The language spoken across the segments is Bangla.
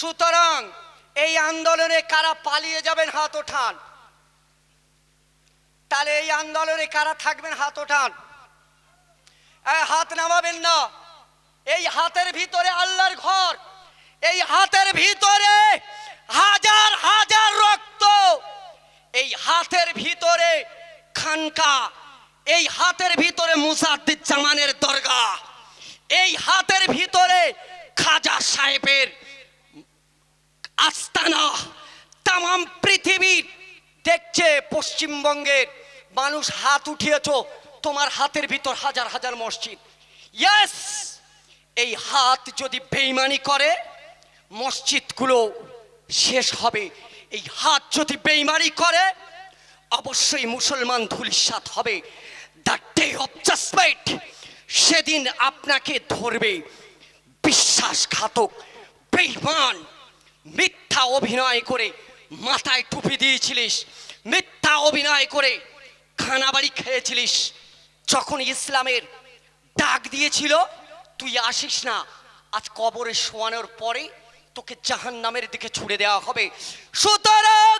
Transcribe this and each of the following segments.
সুতরাং এই আন্দোলনে কারা পালিয়ে যাবেন হাত ওঠান? তাহলে এই আন্দোলনে কারা থাকবেন হাত ওঠান? হাত নামাবেন না। এই হাতের ভিতরে আল্লাহর ঘর। এই হাতের ভিতরে হাজার হাজার রক্ত। এই হাতের ভিতরে খানকা। এই হাতের ভিতরে মুসাদ্দিদ জামানের দরগা। এই হাতের ভিতরে খাজা সাহেবের আস্তানা তাম পৃথিবীর দেখছে পশ্চিমবঙ্গের মানুষ হাত উঠিয়েছ, তোমার হাতের ভিতর হাজার হাজার মসজিদ। ইয়েস এই হাত যদি বেইমানি করে, মসজিদগুলো শেষ হবে। এই হাত যদি বেইমানি করে, অবশ্যই মুসলমান ধুলিসাত হবে। দ্য ডে অফ জাজমেন্ট সেদিন আপনাকে ধরবে। বিশ্বাসঘাতক বেইমান মিথ্যা অভিনয় করে মাথায় টুপি দিয়েছিলিস। মিথ্যা অভিনয় করে খানাবাড়ি খেয়েছিলিস। যখন ইসলামের ডাক দিয়েছিল, তুই আসিস না। আজ কবরে শোয়ানোর পরে তোকে জাহান নামের দিকে ছুড়ে দেওয়া হবে। সুতরাং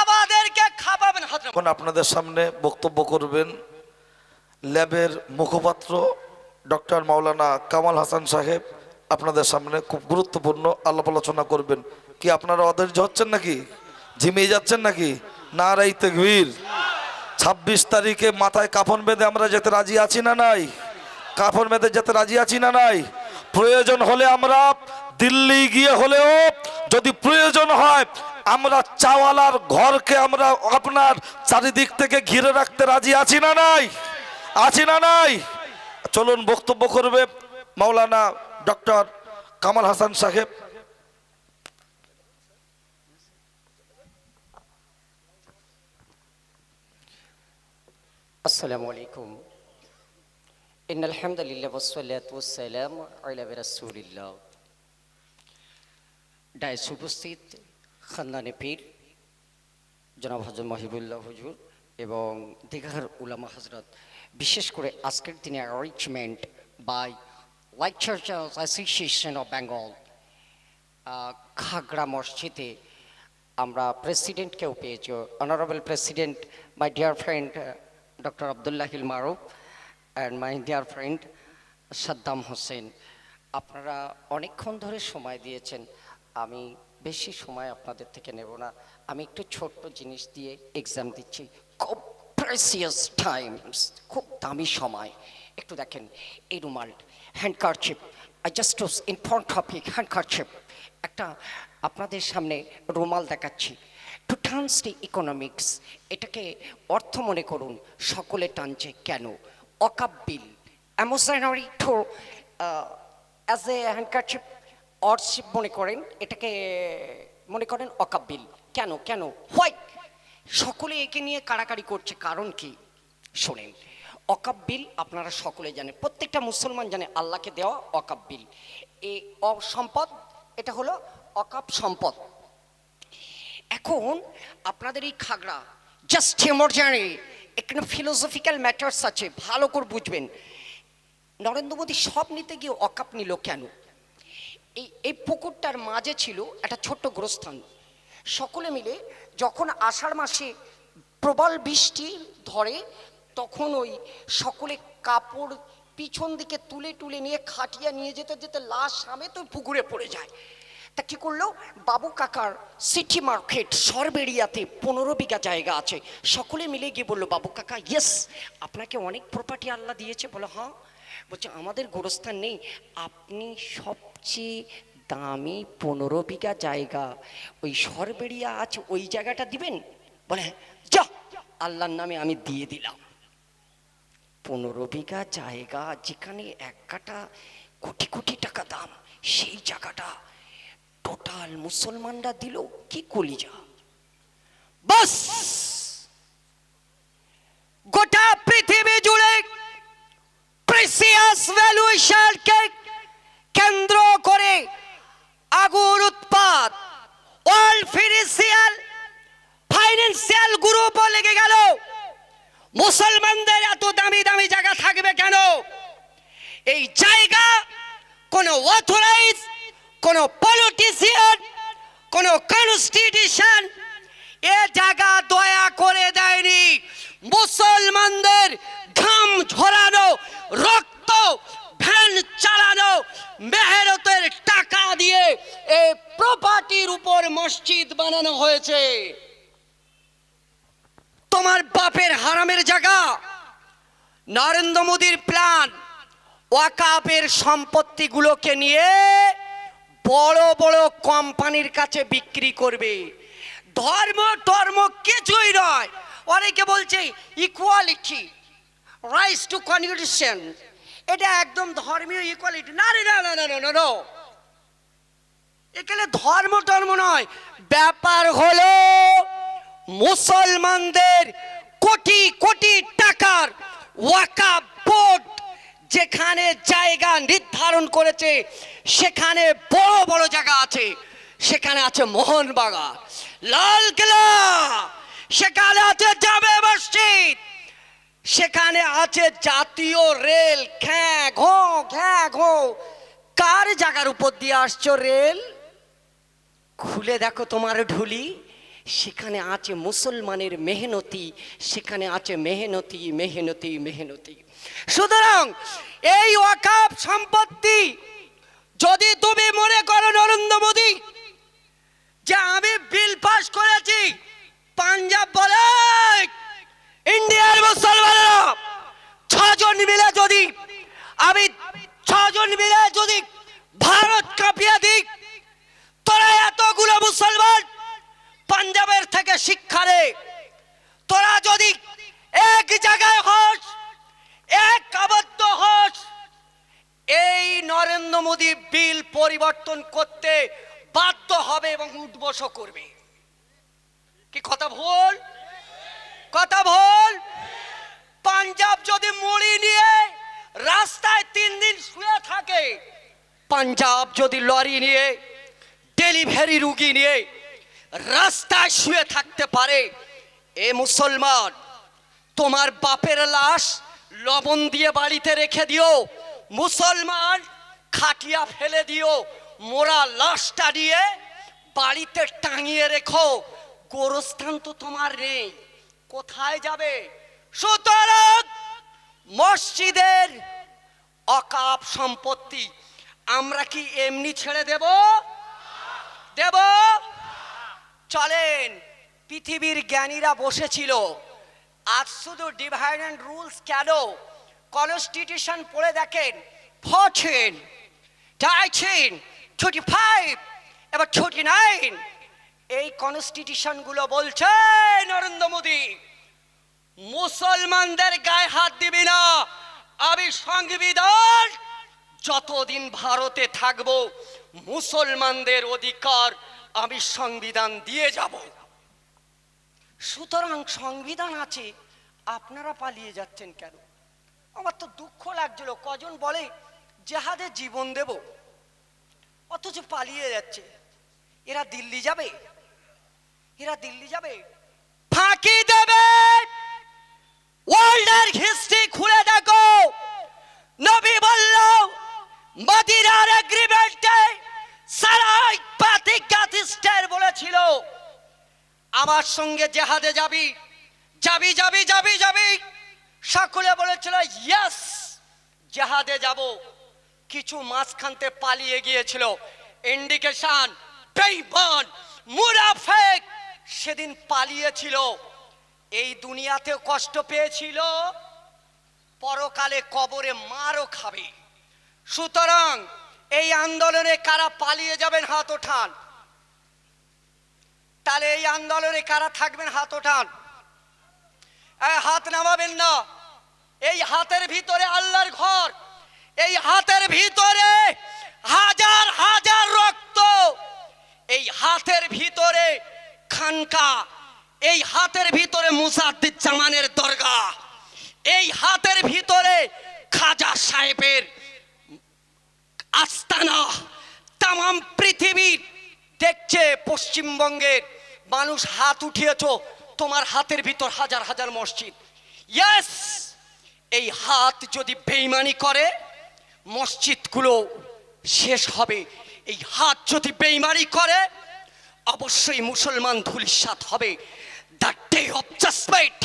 আমাদেরকে খাপাবেন এখন আপনাদের সামনে বক্তব্য করবেন ল্যাবের মুখপাত্র ডক্টর মাওলানা কামাল হাসান সাহেব। আপনাদের সামনে খুব গুরুত্বপূর্ণ আলাপ আলোচনা করবেন। কি আপনারা অধৈর্য হচ্ছেন নাকি? ঝিমিয়ে যাচ্ছেন নাকি? না রাই তেগভীর ছাব্বিশ তারিখে মাথায় কাফন বেঁধে আমরা যেতে রাজি আছি না নাই? কাফন বেঁধে যেতে রাজি আছি না নাই? প্রয়োজন হলে আমরা দিল্লি গিয়ে হলেও যদি প্রয়োজন হয়, আমরা চাওয়ালার ঘরকে আমরা আপনার চারিদিক থেকে ঘিরে রাখতে রাজি আছি না নাই? আছি না নাই? চলুন বক্তব্য করবে মাওলানা ডক্টর কামাল হাসান সাহেব। আসসালামু আলাইকুম। ইন আলহামদুলিল্লাহ ওয়াসসালাতু ওয়াসসালামু আলা রাসূলিল্লাহ। ডাইস উপস্থিত খানদানে পীর জনাব হজর মাহিবুল্লাহ হুজুর এবং দীঘার উলামা হযরত বিশেষ করে আজকের দিনে arrangement by like church association of Bengal Khagra মসজিদে আমরা প্রেসিডেন্টকেও পেয়েছি honourable president my dear friend doctor Abdullahil Maruf and my dear friend Saddam Hossain আপনারা অনেকক্ষণ ধরে সময় দিয়েছেন আমি বেশি সময় আপনাদের থেকে নেব না আমি একটু ছোট্ট জিনিস দিয়ে এক্সাম দিচ্ছি খুব প্রেসিয়াস টাইমস খুব দামি সময় একটু দেখেন এই রুমাল handkerchief I just inform topic handkerchief একটা আপনাদের সামনে রুমাল দেখাচ্ছি। টু টার্নস দি ইকোনমিক্স এটাকে অর্থ মনে করুন, সকলে টানছে কেন? অকাপ বিল। অ্যামোসাইনারি to as a handkerchief worship মনে করেন, এটাকে মনে করেন অকাপ বিল। কেন? কেন? হোয়াইট সকলে একে নিয়ে কাড়াকাড়ি করছে, কারণ কি? শোনেন অকাপ বিল আপনারা সকলে জানেন। প্রত্যেকটা মুসলমান জানে আল্লাহকে দেওয়া অকাপ বিল এই অ- সম্পদ, এটা হলো অকাপ সম্পদ। এখন আপনাদের এই খাগড়া জাস্ট এমার্জারি এখানে ফিলোসফিক্যাল ম্যাটার্স আছে, ভালো করে বুঝবেন। নরেন্দ্র মোদী সব নিতে গিয়ে অকাপ নিল কেন? এই এই পুকুরটার মাঝে ছিল একটা ছোট্ট গোরস্থান। সকলে মিলে যখন আষাঢ় মাসে প্রবল বৃষ্টি ধরে তখন ওই সকলে কাপড় পিছন দিকে তুলে তুলে নিয়ে খাটিয়া নিয়ে যেতে যেতে লাশ সামে তো পুকুরে পড়ে যায়। তা কী করল? বাবু কাকার সিটি মার্কেট সরবেরিয়াতে পনেরো বিঘা জায়গা আছে। সকলে মিলে গিয়ে বলল বাবু কাকা ইয়েস আপনাকে অনেক প্রপার্টি আল্লাহ দিয়েছে। বলো হ্যাঁ। বলছে আমাদের গোরস্থান নেই। আপনি সবচেয়ে দামি পনেরো বিঘা জায়গা ওই সরবেরিয়া আছে ওই জায়গাটা দিবেন? বলে "হ্যাঁ, যা আল্লাহর নামে আমি দিয়ে দিলাম। পনেরো বিঘা জায়গা, যেখানে এক কাটা কোটি কোটি টাকা দাম, সেই জায়গাটা টোটাল মুসলমানরা দিল কি কলিজা। বাস! গোটা পৃথিবী জুড়ে প্রেসিয়াস ভ্যালুয়েশনকে কেন্দ্র দামি দামি জায়গা থাকবে কেন? এই জায়গা কোন অথরাইজ কোনো পলিটিশিয়ান কোনো কনস্টিটিউশন এ জায়গা দয়া করে দেয়নি। মুসলমানদের ঘাম ঝরানো, রক্ত ভ্যান চালানো, মেহনতের টাকা দিয়ে এই প্রপার্টির উপর মসজিদ বানানো হয়েছে। তোমার বাপের হারামের জায়গা নরেন্দ্র মোদীর প্ল্যান ওয়াকাপের সম্পত্তিগুলোকে নিয়ে বড় বড় কোম্পানির কাছে বিক্রি করবে। ধর্ম ধর্ম কিছুই নয়। অনেকে বলছে ইকুয়ালিটি রাইস টু কনস্টিটিউশন এটা একদম ধর্মীয় ইকুয়ালিটি না রে না না না না না। এখানে ধর্ম, টর্ম নয়। ব্যাপার হলো মুসলমানদের কোটি কোটি টাকার ওয়াকা বোর্ড যেখানে জায়গা নির্ধারণ করেছে, সেখানে বড় বড় জায়গা আছে। সেখানে আছে মোহনবাগা লাল লালকেলা সেখানে আছে জামে মসজিদ। সেখানে আছে জাতীয় রেল। খ্যাঁ ঘো খ্যাঁ ঘো কার জায়গার উপর দিয়ে আসছো রেল? খুলে দেখো তোমার ঢুলি। সেখানে আছে মুসলমানের মেহনতি সেখানে আছে মেহনতি মেহনতি মেহনতি। সুতরাং এই ওয়াকাব সম্পত্তি যদি তুমি মনে করো নরেন্দ্র মোদী যে আমি বিল পাস করেছি পাঞ্জাব বলে ইন্ডিয়ার মুসলমানেরা ছজন মিলে যদি আমি ছজন মিলে যদি ভারত কাঁপিয়ে দিই তোরা এতগুলো মুসলমান পাঞ্জাবের থেকে শিক্ষা রে তোরা যদি এক জায়গায় এক আবদ্ধ এই নরেন্দ্র মোদী বিল পরিবর্তন করতে বাধ্য হবে এবং করবে। কি কথা ভুল? কথা ভুল? পাঞ্জাব যদি মুড়ি নিয়ে রাস্তায় তিন দিন শুয়ে থাকে, পাঞ্জাব যদি লরি নিয়ে, ডেলিভারি রুগী নিয়ে রাস্তায় শুয়ে থাকতে পারে, এ মুসলমান তোমার বাপের লাশ লবণ দিয়ে বাড়িতে রেখে দিও। মুসলমান খাটিয়া ফেলে দিও। মোরা লাশটা দিয়ে বাড়িতে টাঙিয়ে রেখো। গোরস্থান তো তোমার নেই। কোথায় যাবে? সুতরাং মসজিদের অকাপ সম্পত্তি আমরা কি এমনি ছেড়ে দেব? দেব? চলেন, পৃথিবীর জ্ঞানীরা বসেছিল। আজ শুধু ডিভাইড অ্যান্ড রুলস কেন? কনস্টিটিউশন পড়ে দেখেন ফরটিন নাইনটিন টোয়েন্টি ফাইভ এবার টোয়েন্টি নাইন এই কনস্টিটিউশনগুলো বলছে নরেন্দ্র মোদী, মুসলমানদের গায়ে হাত দিবি না, আমি সংবিধান যতদিন ভারতে থাকব, মুসলমানদের অধিকার আমি সংবিধান দিয়ে যাব। সুতরাং সংবিধান আছে, আপনারা পালিয়ে যাচ্ছেন কেন? আমার তো দুঃখ লাগছিল, কজন বলে যাহাদের জীবন দেব। অথচ পালিয়ে যাচ্ছে। এরা দিল্লি যাবে? এরা দিল্লি যাবে? ফাঁকি দেবে! আমার সঙ্গে জেহাদে যাবি? যাবি যাবি যাবি যাবি? সকলে বলেছিল ইয়াস জেহাদে যাব। কিছু মাঝখানতে পালিয়ে গিয়েছিল। ইন্ডিকেশন বেইমান মুরাফেক সেদিন পালিয়েছিল। এই দুনিয়াতেও কষ্ট পেয়েছিল? পরকালে কবরে মারও খাবে। সুতরাং এই আন্দোলনে কারা পালিয়ে যাবেন হাত ওঠান? তাহলে এই আন্দোলনে কারা থাকবেন? হাত ওঠান। হাত নামাবেন না। এই হাতের ভিতরে আল্লাহর ঘর। এই হাতের ভিতরে হাজার হাজার রক্ত। এই হাতের ভিতরে খানকা। এই হাতের ভিতরে মুসাদ্দিদ জামানের দরগা এই হাতের ভিতরে খাজা সাহেবের আস্তানা। তাম পৃথিবীর দেখছে পশ্চিমবঙ্গের মানুষ হাত উঠিয়েছ, তোমার হাতের ভিতর হাজার হাজার মসজিদ। ইয়েস এই হাত যদি বেইমানি করে, মসজিদগুলো শেষ হবে। এই হাত যদি বেইমানি করে, অবশ্যই মুসলমান ধুলিসাত হবে। দ্য ডে অফ জাজমেন্ট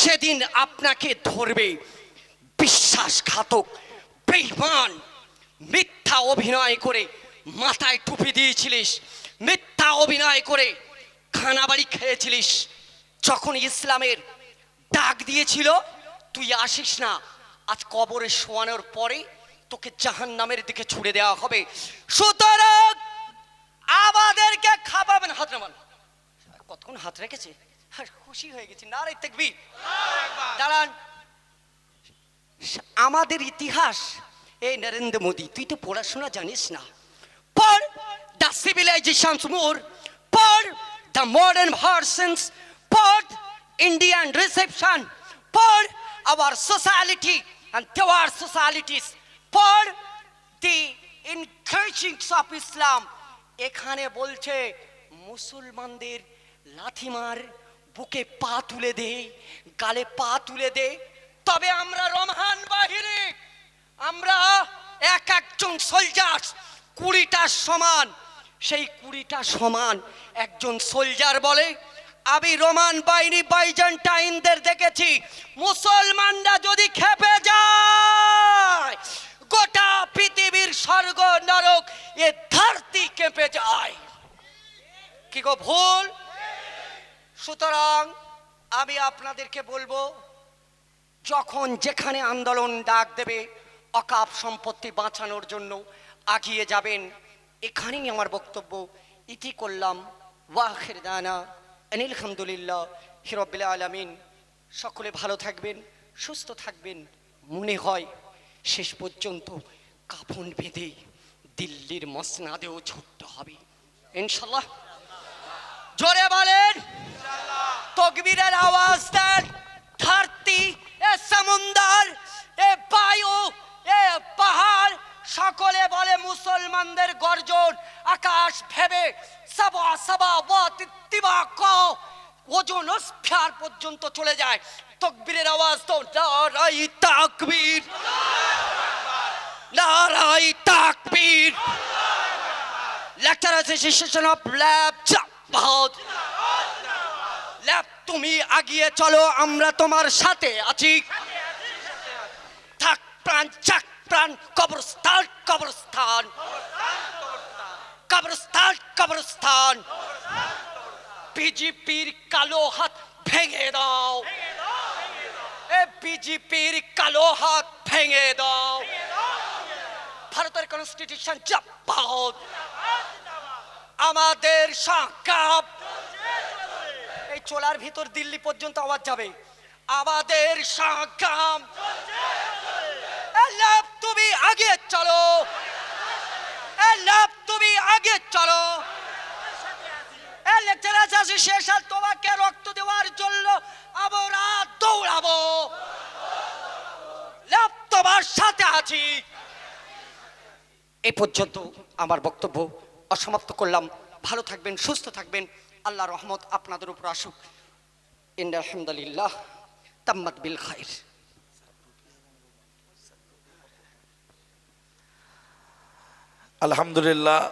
সেদিন আপনাকে ধরবে। বিশ্বাসঘাতক বেইমান মিথ্যা অভিনয় করে মাথায় টুপি দিয়েছিলিস, মিথ্যা অভিনয় করে খানা বাড়ি খেয়েছিলিস। যখন ইসলামের ডাক দিয়েছিল, তুই আসিস না, আজ কবরে শোয়ানোর পরে তোকে জাহান নামের দিকে ছুড়ে দেওয়া হবে। সুতরাং আমাদেরকে খাবাবেন হাত নামান কতক্ষণ হাত রেখেছে? খুশি হয়ে গেছি। না রে দেখবি দাঁড়ান। আমাদের ইতিহাস, এই নরেন্দ্র মোদী, তুই তো পড়াশোনা জানিস না। পড় the civilisation more for the modern versions of Indian reception of our society and their societies of the encouragings of Islam এখানে বলছে, মুসলমানদের লাথিমার বুকে পা তুলে দে, গালে পা তুলে দে। তবে আমরা রমহান বাহিনী। আমরা এক একজন সোলজার কুড়িটা সমান। সেই কুড়িটা সমান একজন সোলজার বলে, আমি রোমান বাহিনী, বাইজেন্টাইনদের দেখেছি। মুসলমানরা যদি খেপে যায়, গোটা পৃথিবীর স্বর্গ নরক এ ধরতি কেঁপে যায়। কি গো ভুল? সুতরাং আমি আপনাদেরকে বলব, যখন যেখানে আন্দোলন ডাক দেবে, অকাপ সম্পত্তি বাঁচানোর জন্য আগিয়ে যাবেন। এখানেই আমার বক্তব্য। ইতি করলাম। ওয়াহের দানা অনিল আলহামদুলিল্লাহ হিরবিল্লা আলমিন। সকলে ভালো থাকবেন সুস্থ থাকবেন। মনে হয় শেষ পর্যন্ত কাফন বেঁধে দিল্লির মসনাদেও ছুটতে হবে। ইনশাল্লাহ। জোরে বলেন। তকবীরের আওয়াজ দেন। মুসলমানদের গর্জন, আকাশ ভেবে, সাবা সাবা ওয়াত ইত্তিবা ক ওজন স্ফিয়ার পর্যন্ত চলে যায়। তকবীরের আওয়াজ তো, নারাই তাকবীর। নারাই তাকবীর। লেকচার অ্যাসোসিয়েশন অফ ল্যাব বহুত ল্যাব, তুমি আগিয়ে চলো, আমরা তোমার সাথে আছি। থাক, প্রাণ, চাক। প্রাণ, কবরস্থান কবরস্থান। কবরস্থান কবরস্থান। বিজেপির কালো হাত ভেঙে দাও। এ বিজেপির কালো হাত ভেঙে দাও। ভারতের কনস্টিটিউশন জাপাত আমাদের সংকাপ এই চোলার ভিতর দিল্লি পর্যন্ত আওয়াজ যাবে। আমাদের আল্লাহ তুমি আগে চলো। আল্লাহ তুমি আগে চলো। লেকচার আছে শেষ আর তোমাকে রক্ত দেওয়ার জন্য আমরা দৌড়াবো। লাভ তোমার সাথে আছি। এই পর্যন্ত আমার বক্তব্য অসমাপ্ত করলাম। ভালো থাকবেন, সুস্থ থাকবেন। আল্লাহ রহমত আপনাদের উপর আসুক। ইন আলহামদুলিল্লাহ তাম্মাদ বিল খাইর। আলহামদুলিল্লাহ